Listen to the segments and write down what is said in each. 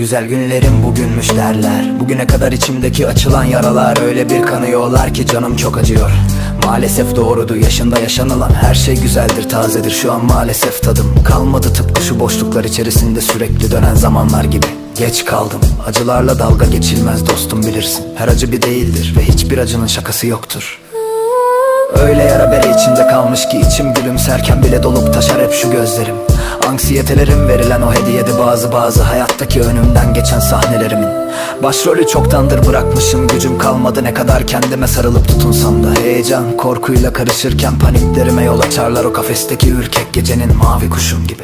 güzel günlerim bugünmüş derler. Bugüne kadar içimdeki açılan yaralar Öyle bir kanıyorlar ki canım çok acıyor. Maalesef doğrudu yaşında yaşanılan her şey güzeldir tazedir. Şu an maalesef tadım kalmadı tıpkı şu boşluklar içerisinde sürekli dönen zamanlar gibi. Geç kaldım acılarla dalga geçilmez dostum bilirsin. Her acı bir değildir ve hiçbir acının şakası yoktur. Öyle yara bere içinde kalmış ki içim gülümserken bile dolup taşar hep şu gözlerim Anksiyetelerim verilen o hediyedi bazı bazı hayattaki önümden geçen sahnelerimin. Başrolü çoktandır bırakmışım gücüm kalmadı. Ne kadar kendime sarılıp tutunsam da Heyecan korkuyla karışırken paniklerime yol açarlar. O kafesteki ürkek gecenin mavi kuşum gibi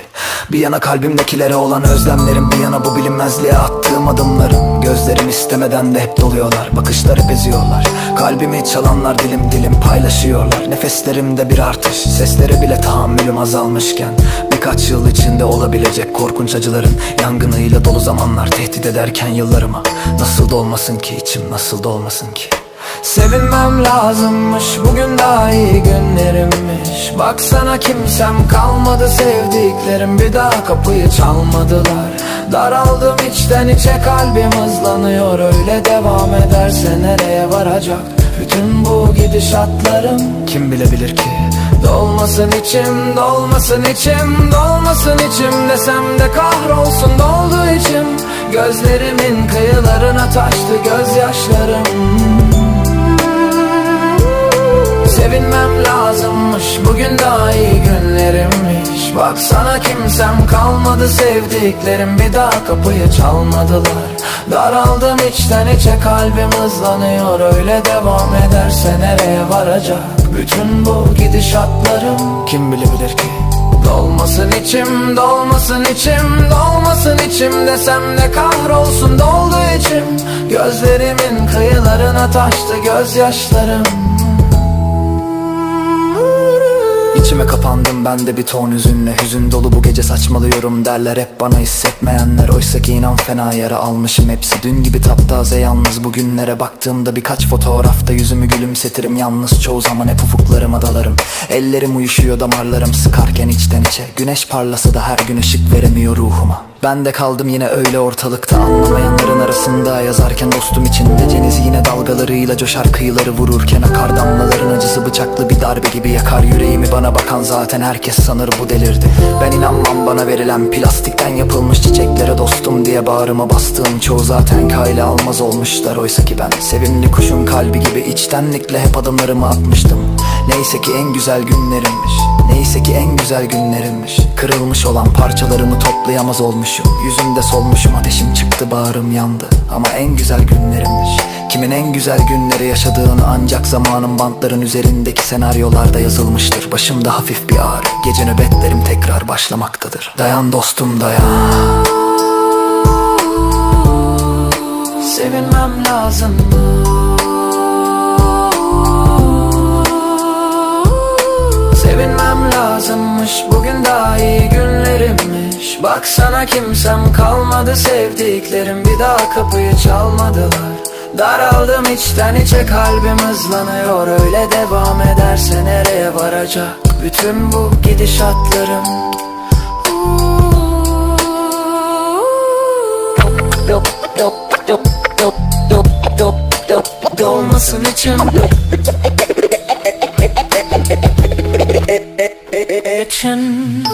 Bir yana kalbimdekilere olan özlemlerim bir yana bu bilinmezliğe attığım adımlarım. Gözlerim istemeden de hep doluyorlar bakışlar hep eziyorlar. Kalbimi çalanlar dilim dilim paylaşıyorlar. Nefeslerimde bir artış sesleri bile tahammülüm azalmışken. Birkaç yıl içinde olabilecek korkunç acıların Yangınıyla dolu zamanlar tehdit ederken yıllarıma. Nasıl dolmasın ki içim nasıl dolmasın ki Sevinmem lazımmış bugün daha iyi günlerimmiş. Baksana kimsem kalmadı sevdiklerim Bir daha kapıyı çalmadılar. Daraldım içten içe kalbim hızlanıyor Öyle devam ederse nereye varacak? Bütün bu gidişatlarım Kim bilebilir ki? Dolmasın içim, dolmasın içim, dolmasın içim Desem de kahrolsun doldu içim. Gözlerimin kıyılarına taştı gözyaşlarım Sevinmem lazımmış. Bugün daha iyi günlerimmiş. Baksana kimsem kalmadı sevdiklerim. Bir daha kapıyı çalmadılar. Daraldım içten içe kalbim hızlanıyor. Öyle devam ederse nereye varacak? Bütün bu gidişatlarım Kim bilebilir ki? Dolmasın içim, dolmasın içim, dolmasın içim Desem de kahrolsun doldu içim. Gözlerimin kıyılarına taştı gözyaşlarım İçime kapandım ben de bir ton hüzünle. Hüzün dolu bu gece saçmalıyorum derler. Hep bana hissetmeyenler. Oysa ki inan fena yara almışım hepsi. Dün gibi taptaze yalnız bugünlere baktığımda Birkaç fotoğrafta yüzümü gülümsetirim. Yalnız çoğu zaman hep ufuklarıma dalarım. Ellerim uyuşuyor damarlarım sıkarken içten içe. Güneş parlasa da her gün ışık veremiyor ruhuma ben de kaldım yine öyle ortalıkta. Anlamayanların arasında Yazarken dostum içinde Deniz yine dalgalarıyla coşar kıyıları vururken Akar damlaların acısı bıçaklı bir darbe gibi yakar. Yüreğimi Bana bakan zaten herkes sanır bu delirdi. Ben inanmam bana verilen plastikten yapılmış çiçeklere dostum diye bağrıma bastığım Çoğu zaten kayla almaz olmuşlar. Oysa ki ben Sevimli kuşun kalbi gibi içtenlikle hep adımlarımı atmıştım. Neyse ki en güzel günlerimmiş Neyse ki en güzel günlerimmiş. Kırılmış olan parçalarımı toplayamaz olmuşum. Yüzümde solmuşum ateşim çıktı bağrım yandı. Ama en güzel günlerimmiş. Kimin en güzel günleri yaşadığını ancak zamanın bantların üzerindeki senaryolarda yazılmıştır. Başımda hafif bir ağrı Gece nöbetlerim tekrar başlamaktadır. Dayan dostum dayan. Sevinmem lazım lazımmış bugün daha iyi günlerimmiş. Baksana kimsem kalmadı sevdiklerim. Bir daha kapıyı çalmadılar. Daraldım içten içe kalbim hızlanıyor. Öyle devam ederse nereye varacak? Bütün bu gidişatlarım. Dolmasın içim için